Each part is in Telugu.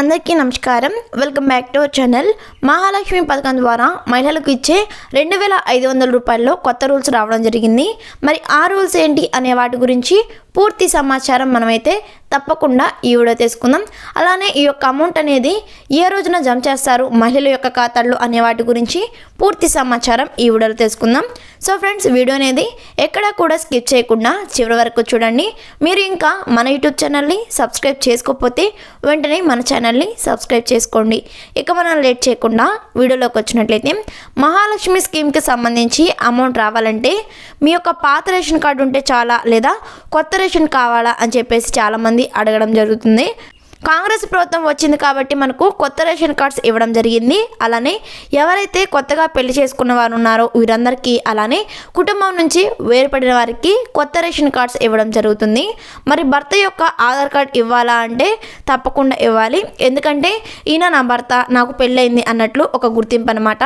అందరికీ నమస్కారం. Welcome back to our channel Mahalakshmi పథకం ద్వారా మహిళలకు ఇచ్చే రెండు వేల ఐదు వందల రూపాయల్లో కొత్త రూల్స్ రావడం జరిగింది. మరి ఆ రూల్స్ ఏంటి అనే వాటి గురించి పూర్తి సమాచారం మనమైతే తప్పకుండా ఈ వీడియో తీసుకుందాం. అలానే ఈ యొక్క అమౌంట్ అనేది ఏ రోజున జమ చేస్తారు మహిళల యొక్క ఖాతాలు అనే వాటి గురించి పూర్తి సమాచారం ఈ వీడియోలో తీసుకుందాం. సో ఫ్రెండ్స్ వీడియో అనేది ఎక్కడా కూడా స్కిప్ చేయకుండా చివరి వరకు చూడండి. మీరు ఇంకా మన యూట్యూబ్ ఛానల్ని సబ్స్క్రైబ్ చేసుకోకపోతే వెంటనే మన ఛానల్ని సబ్స్క్రైబ్ చేసుకోండి. ఇక మనం లేట్ చేయకుండా వీడియోలోకి వచ్చినట్లయితే మహాలక్ష్మి స్కీమ్కి సంబంధించి అమౌంట్ రావాలంటే మీ యొక్క పాత రేషన్ కార్డు ఉంటే చాలా లేదా కొత్త డెకరేషన్ కావాలా అని చెప్పేసి చాలామంది అడగడం జరుగుతుంది. కాంగ్రెస్ ప్రభుత్వం వచ్చింది కాబట్టి మనకు కొత్త రేషన్ కార్డ్స్ ఇవ్వడం జరిగింది. అలానే ఎవరైతే కొత్తగా పెళ్ళి చేసుకున్న వారు ఉన్నారో వీరందరికీ అలానే కుటుంబం నుంచి వేరుపడిన వారికి కొత్త రేషన్ కార్డ్స్ ఇవ్వడం జరుగుతుంది. మరి భర్త యొక్క ఆధార్ కార్డ్ ఇవ్వాలా అంటే తప్పకుండా ఇవ్వాలి. ఎందుకంటే ఈయన నా భర్త నాకు పెళ్ళయింది అన్నట్లు ఒక గుర్తింపు అనమాట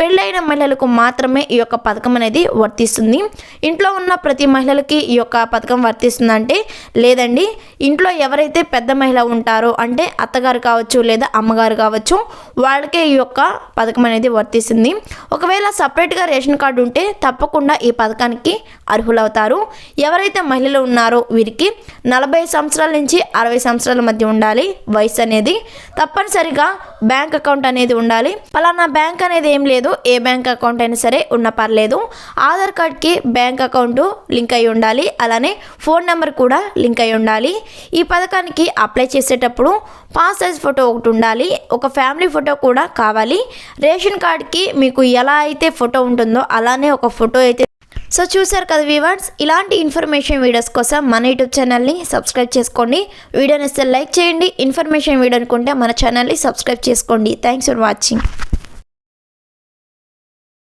పెళ్ళైన మహిళలకు మాత్రమే ఈ యొక్క పథకం అనేది వర్తిస్తుంది. ఇంట్లో ఉన్న ప్రతి మహిళలకి ఈ యొక్క పథకం వర్తిస్తుందంటే లేదండి ఇంట్లో ఎవరైతే పెద్ద మహిళ ఉంటారో అంటే అత్తగారు కావచ్చు లేదా అమ్మగారు కావచ్చు వాళ్ళకే ఈ యొక్క పథకం అనేది వర్తిస్తుంది. ఒకవేళ సపరేట్గా రేషన్ కార్డు ఉంటే తప్పకుండా ఈ పథకానికి అర్హులవుతారు. ఎవరైతే మహిళలు ఉన్నారో వీరికి నలభై సంవత్సరాల నుంచి అరవై సంవత్సరాల మధ్య ఉండాలి వయసు అనేది. తప్పనిసరిగా బ్యాంక్ అకౌంట్ అనేది ఉండాలి. పలానా బ్యాంక్ అనేది ఏం లేదు. ఏ బ్యాంక్ అకౌంట్ అయినా సరే ఉన్న పర్లేదు. ఆధార్ కార్డ్కి బ్యాంక్ అకౌంట్ లింక్ అయి ఉండాలి. అలానే ఫోన్ నెంబర్ కూడా లింక్ అయి ఉండాలి. ఈ పథకానికి అప్లై చేసేటప్పుడు పాస్ సైజ్ ఫోటో ఒకటి ఉండాలి. ఒక ఫ్యామిలీ ఫోటో కూడా కావాలి. రేషన్ కార్డ్కి మీకు ఎలా అయితే ఫోటో ఉంటుందో అలానే ఒక ఫోటో అయితే సో చూసారు కదా వీవర్స్ ఇలాంటి ఇన్ఫర్మేషన్ వీడియోస్ కోసం మన యూట్యూబ్ ఛానల్ని సబ్స్క్రైబ్ చేసుకోండి. వీడియోని ఇస్తే లైక్ చేయండి. ఇన్ఫర్మేషన్ వీడియో అనుకుంటే మన ఛానల్ని సబ్స్క్రైబ్ చేసుకోండి. Thanks for watching